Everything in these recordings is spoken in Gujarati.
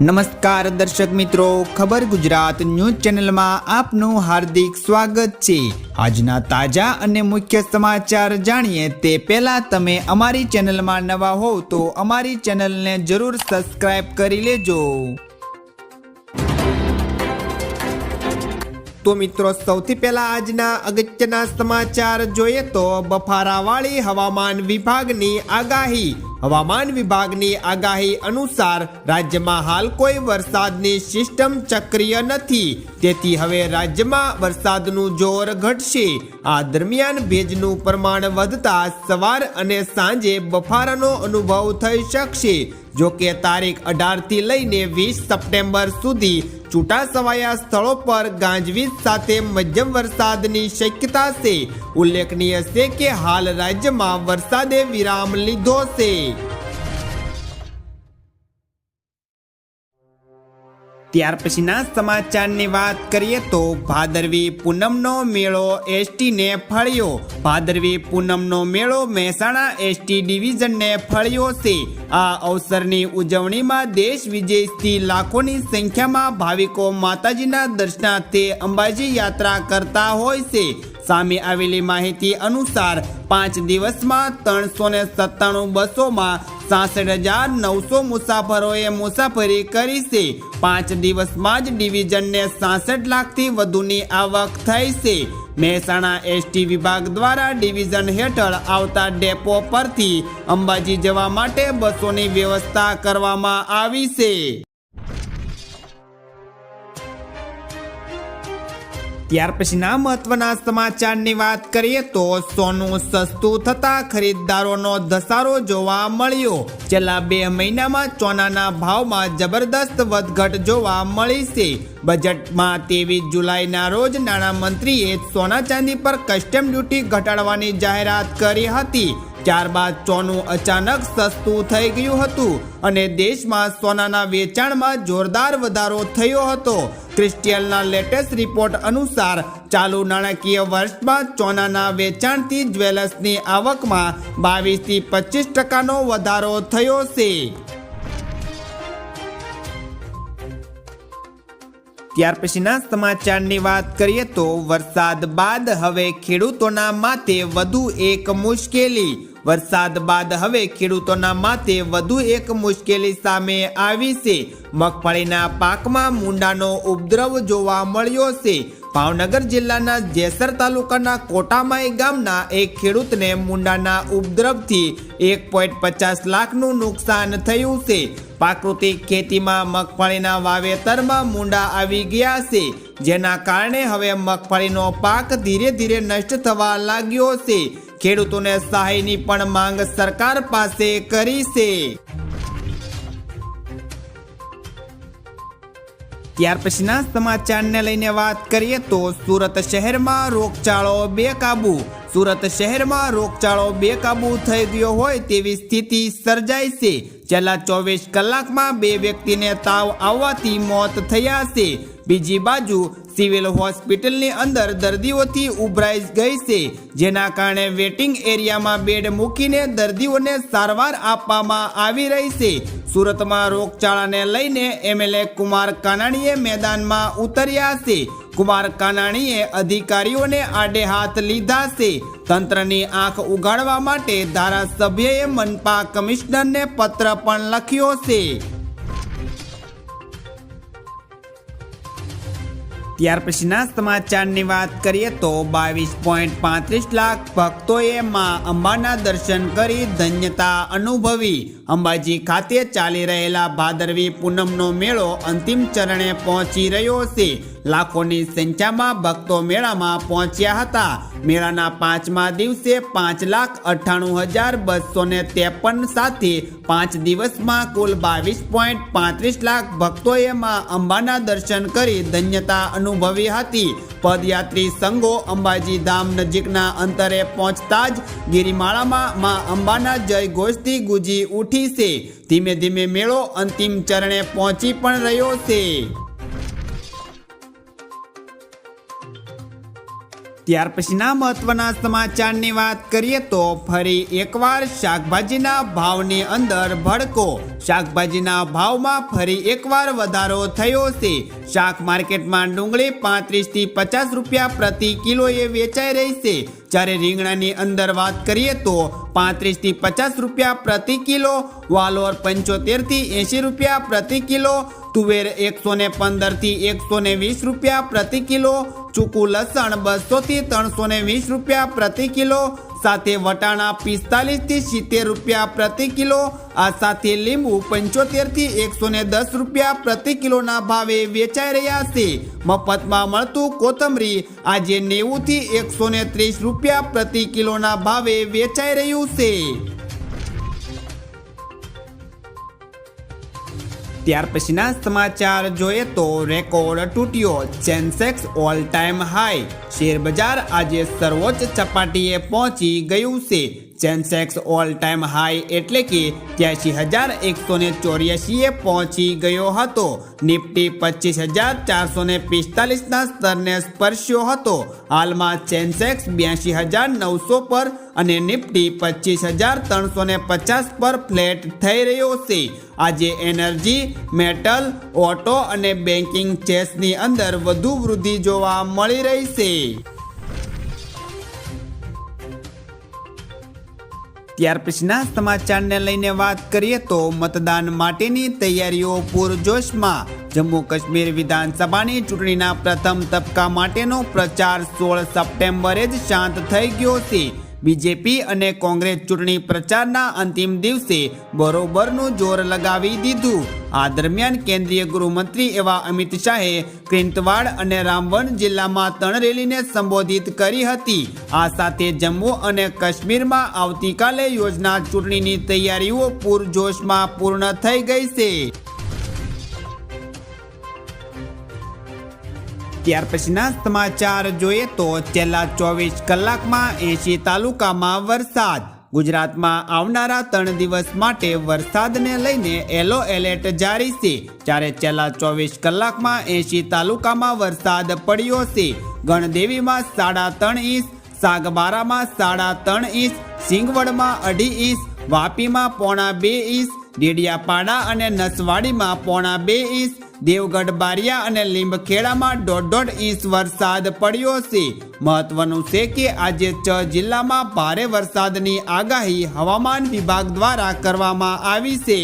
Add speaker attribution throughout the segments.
Speaker 1: નમસ્કાર દર્શક મિત્રો, ખબર ગુજરાત ન્યૂઝ ચેનલમાં આપનું હાર્દિક સ્વાગત છે. આજના તાજા અને મુખ્ય સમાચાર જાણીએ તે પહેલા તમે અમારી ચેનલમાં નવા હોવ તો અમારી ચેનલને જરૂર સબસ્ક્રાઇબ કરી લેજો. તો મિત્રો, સૌથી પહેલા આજના અગત્યના સમાચાર જોઈએ તો બફારાવાળી હવામાન વિભાગની આગાહી. હવામાન વિભાગની આગાહી અનુસાર રાજ્યમાં હાલ કોઈ વરસાદની સિસ્ટમ ચક્રીય નથી. તેથી હવે રાજ્યમાં વરસાદનું જોર ઘટશે. આ દરમિયાન ભેજનું પ્રમાણ વધતા સવાર અને સાંજે બફારાનો અનુભવ થઈ શકશે. જો કે તારીખ અઢારથી લઈને વીસ સપ્ટેમ્બર સુધી છૂટા છવાયા સ્થળો પર ગાંજવીજ સાથે મધ્યમ વરસાદની શક્યતા છે. ઉલ્લેખનીય છે કે હાલ રાજ્યમાં વરસાદે વિરામ લીધો છે. ત્યાર પછીના સમાચારની વાત કરીએ તો ભાદરવી પૂનમનો મેળો એસટીને ફળ્યો. ભાદરવી પૂનમનો મેળો મહેસાણા એસટી ડિવિઝનને ફળ્યો છે. આ અવસરની ઉજવણીમાં દેશ વિદેશથી લાખોની સંખ્યામાં ભાવિકો માતાજીના દર્શનાર્થે અંબાજી યાત્રા કરતા હોય છે. સામે આવેલી માહિતી અનુસાર પાંચ દિવસમાં ત્રણસો ને સત્તાણું બસોમાં સાસઠ હજાર નવસો મુસાફરોએ મુસાફરી કરી છે. પાંચ દિવસમાં જ ડિવિઝનને સાસઠ લાખથી વધુની આવક થઈ છે. મહેસાણા એસટી વિભાગ દ્વારા ડિવિઝન હેઠળ આવતા ડેપો પરથી અંબાજી જવા માટે બસોની વ્યવસ્થા કરવામાં આવી છે. ત્યાર પછીના મહત્વના સમાચારની વાત કરીએ તો સોનું સસ્તું થતા ખરીદદારોનો ધસારો જોવા મળ્યો. છેલ્લા બે મહિનામાં સોનાના ભાવમાં જબરદસ્ત વધઘટ જોવા મળી છે. બજેટમાં ત્રેવીસ જુલાઈના રોજ નાણામંત્રીએ સોના ચાંદી પર કસ્ટમ ડ્યુટી ઘટાડવાની જાહેરાત કરી હતી. ત્યારબાદ સોનું અચાનક સસ્તું થઈ ગયું હતું અને દેશમાં સોનાના વેચાણમાં જોરદાર વધારો થયો હતો. ક્રિસ્ટિયલના લેટેસ્ટ રિપોર્ટ અનુસાર, ચાલુ નાણાકીય વર્ષમાં સોનાના વેચાણથી જ્વેલર્સની આવકમાં બાવીસથી પચીસ ટકાનો વધારો થયો છે. ત્યાર પછીના સમાચારની વાત કરીએ તો વરસાદ બાદ હવે ખેડૂતોના માથે વધુ એક મુશ્કેલી વરસાદ બાદ હવે ખેડૂતોના માથે વધુ એક મુશ્કેલી સામે આવી છે. મગફળીના પાકમાં મુંડાનો ઉપદ્રવ જોવા મળ્યો છે. ભાવનગર જિલ્લાના જેસર તાલુકાના કોટામાઈ ગામના એક ખેડૂતને મુંડાના ઉપદ્રવથી એક પોઈન્ટ પચાસ લાખનું નુકસાન થયું છે. પ્રાકૃતિક ખેતીમાં મગફળીના વાવેતરમાં મુંડા આવી ગયા છે. જેના કારણે હવે મગફળીનો પાક ધીરે ધીરે નષ્ટ થવા લાગ્યો છે. ખેડૂતોને સહાયની પણ માંગ સરકાર પાસે કરી છે. ત્યાર પછીના સમાચારને લઈને વાત કરીએ તો સુરત શહેરમાં રોગચાળો બેકાબુ. સુરત શહેરમાં રોગચાળો બેકાબુ થઈ ગયો હોય તેવી સ્થિતિ સર્જાઈ છે. છેલ્લા ચોવીસ કલાકમાં બે વ્યક્તિને તાવ આવવાથી મોત થયા છે. બીજી બાજુ સિવિલ હોસ્પિટલની અંદર દર્દીઓથી ઉભરાઈ ગઈ છે. જેના કારણે વેટિંગ એરિયામાં બેડ મૂકીને દર્દીઓને સારવાર આપવામાં આવી રહી છે. સુરતમાં રોગચાળાને લઈને એમએલએ કુમાર કાનાણીએ મેદાનમાં ઉતર્યા છે. કુમાર કાનાણીએ અધિકારીઓને આડે હાથ લીધા છે. તંત્રની આંખ ઉગાડવા માટે ધારાસભ્યએ મનપા કમિશનરને પત્ર પણ લખ્યો છે. ત્યાર પછીના સમાચારની વાત કરીએ તો બાવીસ પોઈન્ટ પાંત્રીસ લાખ ભક્તોએ માં અંબાના દર્શન કરી ધન્યતા અનુભવી. અંબાજી ખાતે ચાલી રહેલા ભાદરવી પૂનમનો મેળો અંતિમ ચરણે પહોંચી રહ્યો છે. લાખોની સંખ્યામાં ભક્તો મેળામાં પહોંચ્યા હતા. મેળાના પાંચમા દિવસે પાંચ લાખ અઠ્ઠાણું હજાર બસો ને ત્રેપન સાથે પાંચ દિવસમાં કુલ બાવીસ પોઈન્ટ પાંત્રીસ લાખ ભક્તોએ માં અંબાના દર્શન કરી ધન્યતા અનુભવી હતી. પદયાત્રી સંઘો અંબાજી ધામ નજીકના અંતરે પહોંચતા જ ગિરિમાળામાં માં અંબાના જય ઘોષથી ગુજી ઉઠી છે. ધીમે ધીમે મેળો અંતિમ ચરણે પહોંચી પણ રહ્યો છે. ત્યાર પછીના મહત્વના સમાચારની વાત કરીએ તો ફરી એકવાર શાકભાજીના ભાવની અંદર ભડકો. શાકભાજીના ભાવમાં ફરી એકવાર વધારો થયો છે. શાક માર્કેટમાં ડુંગળી પાંત્રીસથી પચાસ રૂપિયા પ્રતિ કિલોએ વેચાઈ રહી છે. જ્યારે રીંગણાની અંદર વાત કરીએ તો પાંત્રીસથી પચાસ રૂપિયા પ્રતિ કિલો, વાલોર પંચોતેરથી એંશી રૂપિયા પ્રતિ કિલો તુવેર એકસો ને પંદરથી એકસો ને વીસ રૂપિયા પ્રતિ કિલો, ચૂકું લસણ બસોથી ત્રણસો ને વીસ રૂપિયા પ્રતિ કિલો, સાથે વટાણા પિસ્તાલીસથી સિત્તેર રૂપિયા પ્રતિ કિલો, આ સાથે લીંબુ પંચોતેરથી એકસો ને દસ રૂપિયા પ્રતિ કિલોના ભાવે વેચાઈ રહ્યા છે. મફતમાં મળતું કોથમરી આજે નેવુંથી એકસો ને ત્રીસ રૂપિયા પ્રતિ કિલોના ભાવે વેચાઈ રહ્યું છે. ત્યાર પછીના સમાચાર જોઈએ તો record તૂટ્યો. Sensex all time high share બજાર આજે સર્વોચ્ચ સપાટીએ પહોંચી ગયું છે. સેન્સેક્સ ઓલ ટાઈમ હાઈ એટલે કે ત્યાસી હજાર એકસો ને ચોર્યાસીએ પહોંચી ગયો હતો. નિફ્ટી પચીસ હજાર ચારસો ને પિસ્તાલીસના સ્તરને સ્પર્શ્યો હતો. હાલમાં સેન્સેક્સ બ્યાસી હજાર નવસો પર અને નિફ્ટી પચીસ હજાર ત્રણસો ને પચાસ પર ફ્લેટ થઈ રહ્યો છે. આજે એનર્જી, મેટલ, ઓટો અને બેન્કિંગ ચેસની અંદર વધુ વૃદ્ધિ જોવા મળી રહી છે. ત્યાર પછીના સમાચારને લઈને વાત કરીએ તો મતદાન માટેની તૈયારીઓ પૂરજોશમાં. જમ્મુ કાશ્મીર વિધાનસભાની ચૂંટણીના પ્રથમ તબક્કા માટેનો પ્રચાર સોળ સપ્ટેમ્બરે જ શાંત થઈ ગયો છે. બીજેપી અને કોંગ્રેસ ચૂંટણી પ્રચારના અંતિમ દિવસે બરોબરનું જોર લગાવી દીધું. આ દરમિયાન કેન્દ્રીય ગૃહમંત્રી એવા અમિત શાહે ક્રિંતવાડ અને રામવન જિલ્લામાં ત્રણ રેલીને સંબોધિત કરી હતી. આ સાથે જમ્મુ અને કાશ્મીરમાં આવતીકાલે યોજના ચૂંટણીની તૈયારીઓ પૂરજોશમાં પૂર્ણ થઈ ગઈ છે. ત્યાર પછીના સમાચાર જોઈએ તો છેલ્લા ચોવીસ કલાકમાં એસી તાલુકામાં વરસાદ. ગુજરાતમાં આવનારા ત્રણ દિવસ માટે વરસાદને લઈને એલો એલર્ટ જારી છે. જ્યારે છેલ્લા ચોવીસ કલાકમાં એસી તાલુકામાં વરસાદ પડ્યો છે. ગણદેવીમાં સાડા ત્રણ ઇંચ, સાગબારામાં સાડા ત્રણ ઇંચ, સિંગવડમાં અઢી ઇંચ, વાપીમાં પોણા બે ઇંચ ડેડિયાપાડા અને નસવાડીમાં પોણા બે ઇંચ, દેવગઢ બારિયા અને લીંબખેડામાં દોઢ દોઢ ઇંચ વરસાદ પડ્યો છે. મહત્વનું છે કે આજે છ જિલ્લામાં ભારે વરસાદની આગાહી હવામાન વિભાગ દ્વારા કરવામાં આવી છે.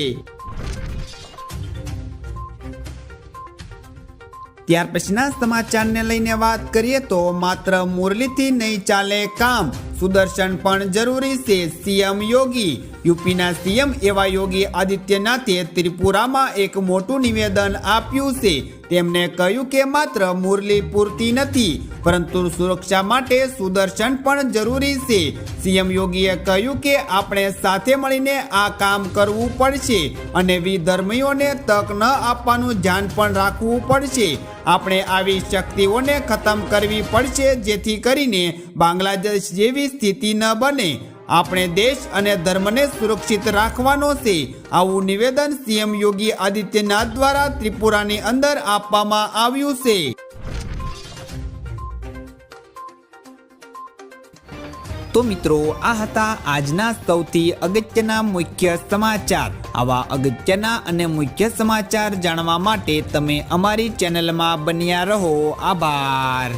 Speaker 1: ત્યાર પછીના સમાચારને લઈને વાત કરીએ તો માત્ર મુરલીથી નહીં ચાલે કામ. સુદર્શન પણ જરૂરી છે. સીએમ યોગી. યુપીના સીએમ એવા યોગી આદિત્યનાથે ત્રિપુરામાં એક મોટું નિવેદન આપ્યું છે. તેમણે કહ્યું કે માત્ર મુરલી પૂરતી નથી, પરંતુ સુરક્ષા માટે સુદર્શન પણ જરૂરી છે. સીએમ યોગીએ કહ્યું કે આપણે સાથે મળીને આ કામ કરવું પડશે અને વિધર્મીઓને તક ન આપવાનું ધ્યાન પણ રાખવું પડશે. આપણે આવી શક્તિઓને ખતમ કરવી પડશે જેથી કરીને બાંગ્લાદેશ જેવી સ્થિતિ ન બને. આપણે દેશ અને ધર્મને સુરક્ષિત રાખવાનો છે. આવું નિવેદન સીએમ યોગી આદિત્યનાથ દ્વારા ત્રિપુરાની અંદર આપવામાં આવ્યું છે. તો મિત્રો, આ હતા આજના સૌથી અગત્યના મુખ્ય સમાચાર. આવા અગત્યના અને મુખ્ય સમાચાર જાણવા માટે તમે અમારી ચેનલમાં બન્યા રહો. આભાર.